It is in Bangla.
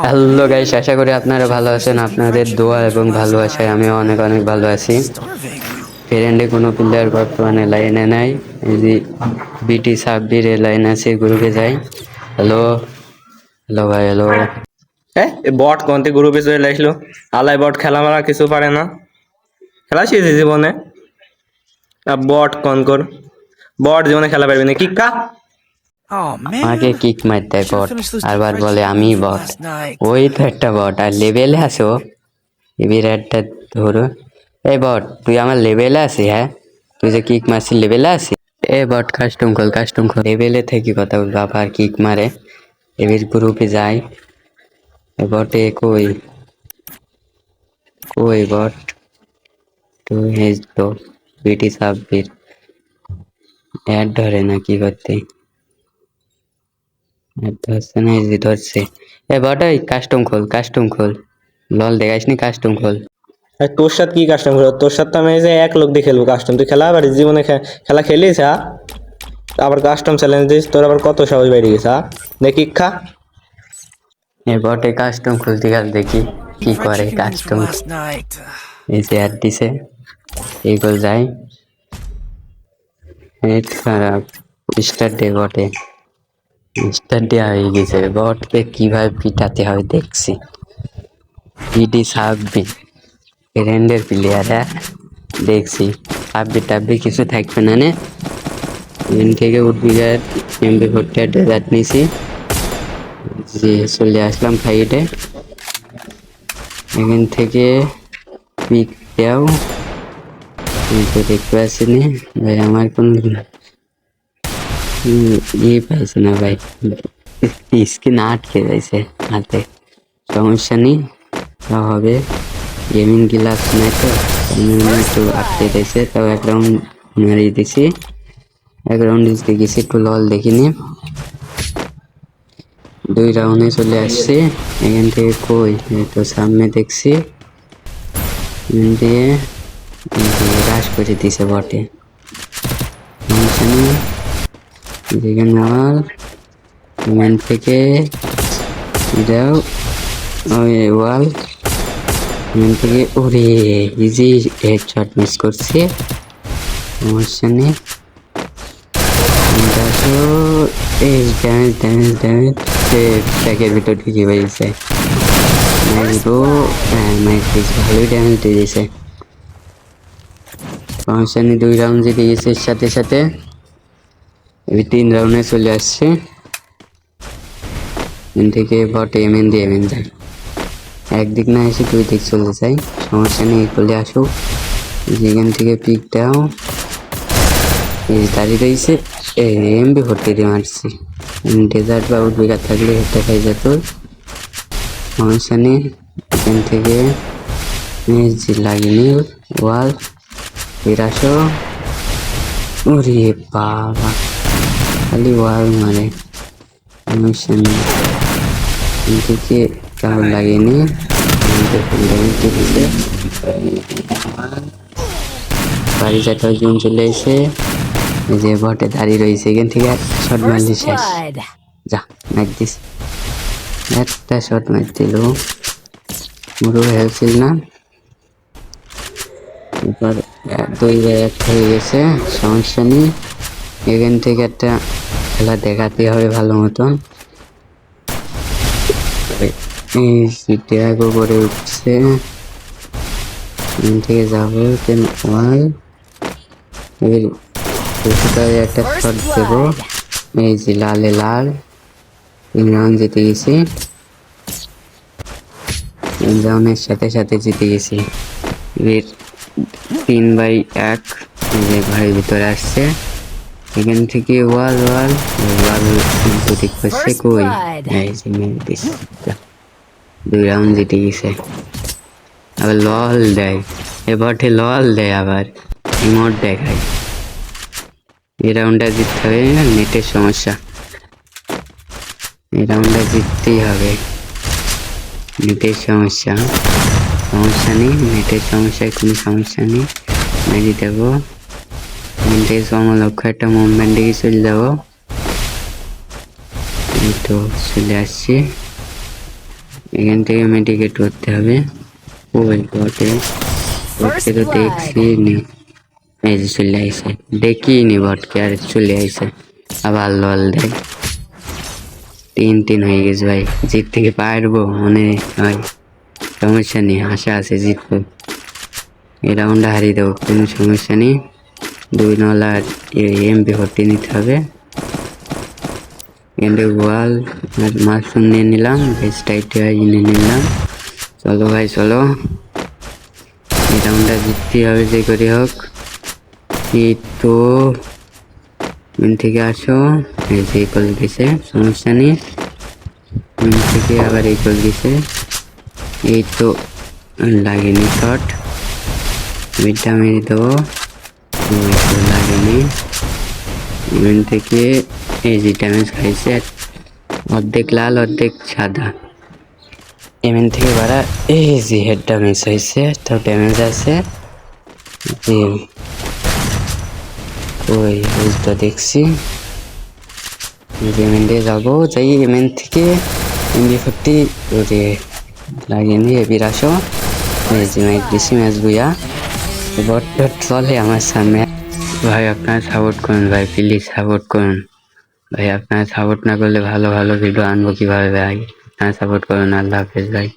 হ্যালো গাইস আশা করি আপনারা ভালো আছেন আপনাদের দোয়া এবং ভালোবাসায় আমি অনেক অনেক ভালো আছি। ফ্রেন্ডে কোনো প্লেয়ার বর্তমানে লাইনে নাই এই যে বিটি সাব্বির এ লাইন আছে গ্রুপে যাই হ্যালো হ্যালো ভাই হ্যালো হ্যাঁ বট কোনতে গ্রুপে চলে আসলো? আলাই বট খেলা মারা কিছু পারে না। খেলা শিখেছে জীবনে। বট কোন কর? বট জীবনে খেলা পারবি না। কিক্কা? Oh. আমাকে কিক মারতে বট আরবার বলে আমি বট ওই তো একটা বট আর লেভেলে আছো? এই বিরাটটা ধরো। এই বট তুই আমার লেভেলে আছিস হ্যাঁ? তুই যে কিক মারছিস লেভেলে আছিস? এ বট কাস্টম খোল কাস্টম খোল। লেভেলে থেকে কথা বলব আবার কিক মারে। এবার গ্রুপে যাই বটে কই? কই বট তো হেজ তো বিটি সাব্বির অ্যাড ধরে না কি করতে? ধরছে না এই ধরছে। এ বট ওই কাস্টম খোল কাস্টম খোল। লল দেখাসনি কাস্টম খোল। আর তোর সাথে কি কাস্টম খেলো? তোর সাথে আমি যে এক লোক দিয়ে খেলব কাস্টম তুই খেলা পারিস জীবনে খেলা খেলিস হ্যাঁ আবার কাস্টম চ্যালেঞ্জ দিস তোর আবার কত সাহস বেড়ে গেছে হ্যাঁ দেখি খা। এ বটে কাস্টম খুলতে গেল দেখি কি করে কাস্টম এই যে অ্যাড দিছে এইগুলো যায় এই খারাপ স্টার ডে বটে। স্টার হয়ে গেছে। বটকে কীভাবে পিটাতে হয় দেখছি। পিডি সাববি ফ্রেন্ডের প্লেয়ার হ্যাঁ দেখছি। সাববি টাববি কিছু থাকবে না নে? এখান থেকে উঠবি এমবি ফোরটি ডেজার্ট নিছি। যে চলে আসলাম ফাইটে এখান থেকে পিক দাও। দেখতে পাচ্ছি না। ভাই, আমার কোন উম, ইয়ে পাইছে না ভাই স্ক্রিন আটকে যাইছে হাতে সমস্যা নেই তা হবে গেমিং গ্লাস নাই তো তার জন্য একটু আটকে যাইছে তাও এক রাউন্ড মারিয়ে দিছি এক রাউন্ড জিতে গেছি একটু লল দেখিনি দুই রাউন্ডে চলে আসছে এখান থেকে কই এই তো সামনে দেখছি এখান দিয়ে রাস করে দিছে বটে সমস্যা নেই যেখানে ওয়াল এখান থেকে এটাও ওই ওয়াল। এখান থেকে ওরে ইজি হেড শট মিস করছে। সমস্যা নেই। দেখো, এই ড্যামেজ ড্যামেজ ড্যামেজ সে ব্যাগের ভিতর ঢুকে বেরিয়েছে হ্যাঁ ম্যাগ ভালোই ড্যামেজ দিয়ে দিয়েছে। সমস্যা নেই, দুই রাউন্ড জিতে গেছে। সাথে সাথে। এবার তিন রাউন্ডে চলে আসছে। এখান থেকে বটে এমএন দিয়ে এমএন যায় একদিক না এসে দুই দিক চলে যায় সমস্যা নেই চলে আসুক। যেখান থেকে পিক দাও। এই দাঁড়িয়ে রয়েছে, এই এমবি ভর্তি দিয়ে মারছি ডেজার্ট বা উদ্বেগার থাকলে হেডটা খাই যেত সমস্যা নেই। এখান থেকে এই লাগেনি, ওয়াল। বিরাশো ওরে বাবা। খালি ওয়াল মারে। সমস্যা নেই থেকে কাউ লাগেনি? বাড়ি চারটা জন চলে এসে যে বটে দাঁড়িয়ে রয়েছে, এখান থেকে শট মারলি শেষ. যা মার দিস। একটা শট মার দিল মুরু হেলছিল না। এবার দুই এক হয়ে গেছে, সমস্যা নেই। এখান থেকে একটা খেলা দেখাতে হবে ভালো মতন। করে উঠছে। এখান থেকে যাব একটা শট দেবো। এই যে লালে লাল, তিন রাউন্ড জিতে গেছি। তিন রাউন্ডের সাথে সাথে জিতে গেছি। এর তিন বাই এক ঘরের ভিতরে আসছে। এখান থেকে ওয়াল ওয়াল ওয়াল দুদিক করছে First কই? দুই রাউন্ড জিতে গেছে। আবার লল দেয়। এবারে লল দেয় আবার। ইমোট দেখায়। এই রাউন্ডটা জিততে হবে না নেটের সমস্যা। এই রাউন্ডটা জিততেই হবে। নেটের সমস্যা। সমস্যা নেই নেটের সমস্যায় কোনো সমস্যা নেই। মেরে দেবো নেটের সমলক্ষ একটা মুভমেন্ট দিকে চলে যাব এই তো চলে আসছি এখান থেকে মেডিকেট করতে হবে। ওই বটে বটকে তো দেখছি নি এই যে চলে আইসে। দেখিনি বটকে আর চলে আইসে। আবার লল দেয়। তিন তিন হয়ে গেছে ভাই। জিত থেকে পারব মনে হয়। সমস্যা নেই আশা আছে জিতবো। এই রাউন্ডে হারিয়ে দেবো কোনো সমস্যা নেই। দুই নলা এমপি ভর্তি নিতে হবে। এন্ডে ওয়াল আর মাশরুম নিয়ে নিলাম ভেজ টাইপটা নিয়ে নিলাম। চলো ভাই, চলো। এই রাউন্ডটা জিততে হবে, যে করে হোক। এই তো থেকে আসো। এই যে কল গেছে, সমস্যা নেই। থেকে আবার এই কল গেছে। এই তো, লাগেনি শট মিডটা মেরে দেবো। লাগেনি এখান থেকে এই ড্যামেজ খাইছে। অর্ধেক লাল, অর্ধেক সাদা। এমন থেকে বাড়া এই যে হেড ড্যামেজ হয়েছে তো ড্যামেজ আছে। যে ওই ওই তো দেখছি এমএন দিয়ে যাব। যাই এমএন থেকে এমবি ফোরটি ওরে লাগেনি এবির আসো ম্যাচ দিছি ম্যাচ বুয়া বট টট চলে আমার সামনে ভাই আপনারা সাপোর্ট করুন ভাই প্লিজ সাপোর্ট করুন ভাই আপনারা সাপোর্ট না করলে ভালো ভালো ভিডিও আনব কীভাবে ভাই আপনারা সাপোর্ট করুন আল্লাহ হাফেজ ভাই